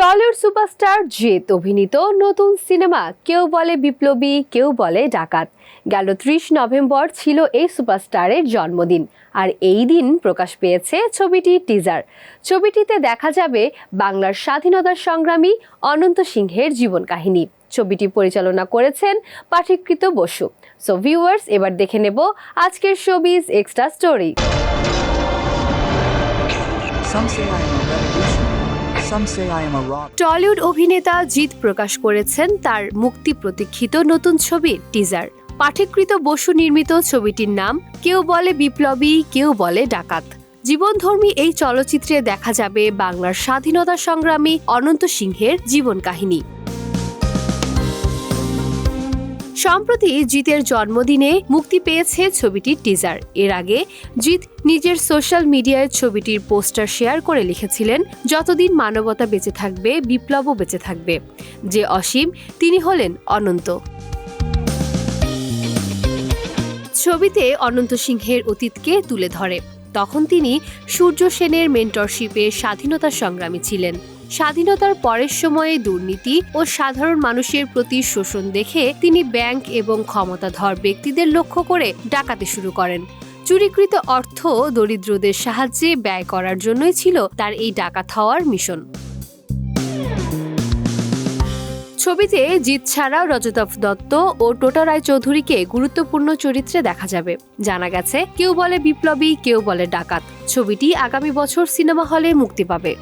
Tollywood superstar Jeet অভিনীত নতুন cinema কেউ বলে বিপ্লবী, কেউ বলে ডাকাত। গেল ত্রিশ নভেম্বর ছিল এই সুপারস্টারের জন্মদিন আর এই দিন প্রকাশ পেয়েছে ছবিটির টিজার। ছবিটিতে দেখা যাবে বাংলার স্বাধীনতা সংগ্রামী অনন্ত সিংহের জীবন কাহিনী। ছবিটি পরিচালনা করেছেন পাঠিকৃত বসু। সো ভিউয়ার্স এবার দেখে নেব আজকের শোবিজ এক্সট্রা স্টোরি। টলিউড অভিনেতা জিৎ প্রকাশ করেছেন তার মুক্তি প্রতীক্ষিত নতুন ছবি, টিজার। পাঠকৃত বসু নির্মিত ছবিটির নাম, কেউ বলে বিপ্লবী, কেউ বলে ডাকাত। জীবনধর্মী এই চলচ্চিত্রে দেখা যাবে বাংলার স্বাধীনতা সংগ্রামী অনন্ত সিংহের জীবন কাহিনী। সম্প্রতি জিতের জন্মদিনে মুক্তি পেয়েছে ছবিটির টিজার এর আগে জিৎ নিজের সোশ্যাল মিডিয়ায় ছবিটির পোস্টার শেয়ার করে লিখেছিলেন, যতদিন মানবতা বেঁচে থাকবে, বিপ্লবও বেঁচে থাকবে। যে অসীম, তিনি হলেন অনন্ত। ছবিতে অনন্ত সিংহের অতীতকে তুলে ধরে। তখন তিনি সূর্য সেনের মেন্টরশিপে স্বাধীনতা সংগ্রামী ছিলেন। স্বাধীনতার পরের সময়ে দুর্নীতি ও সাধারণ মানুষের প্রতি শোষণ দেখে তিনি ব্যাংক এবং ক্ষমতাধর ব্যক্তিদের লক্ষ্য করে ডাকাতি শুরু করেন। চুরিকৃত অর্থ দরিদ্রদের সাহায্যে ব্যয় করার জন্যই ছিল তার এই ডাকাত হওয়ার মিশন। ছবিতে জিৎ ছাড়াও রজতাভ দত্ত ও টোটা রায় চৌধুরীকে গুরুত্বপূর্ণ চরিত্রে দেখা যাবে। জানা গেছে, কেউ বলে বিপ্লবী, কেউ বলে ডাকাত। ছবিটি আগামী বছর সিনেমা হলে মুক্তি পাবে।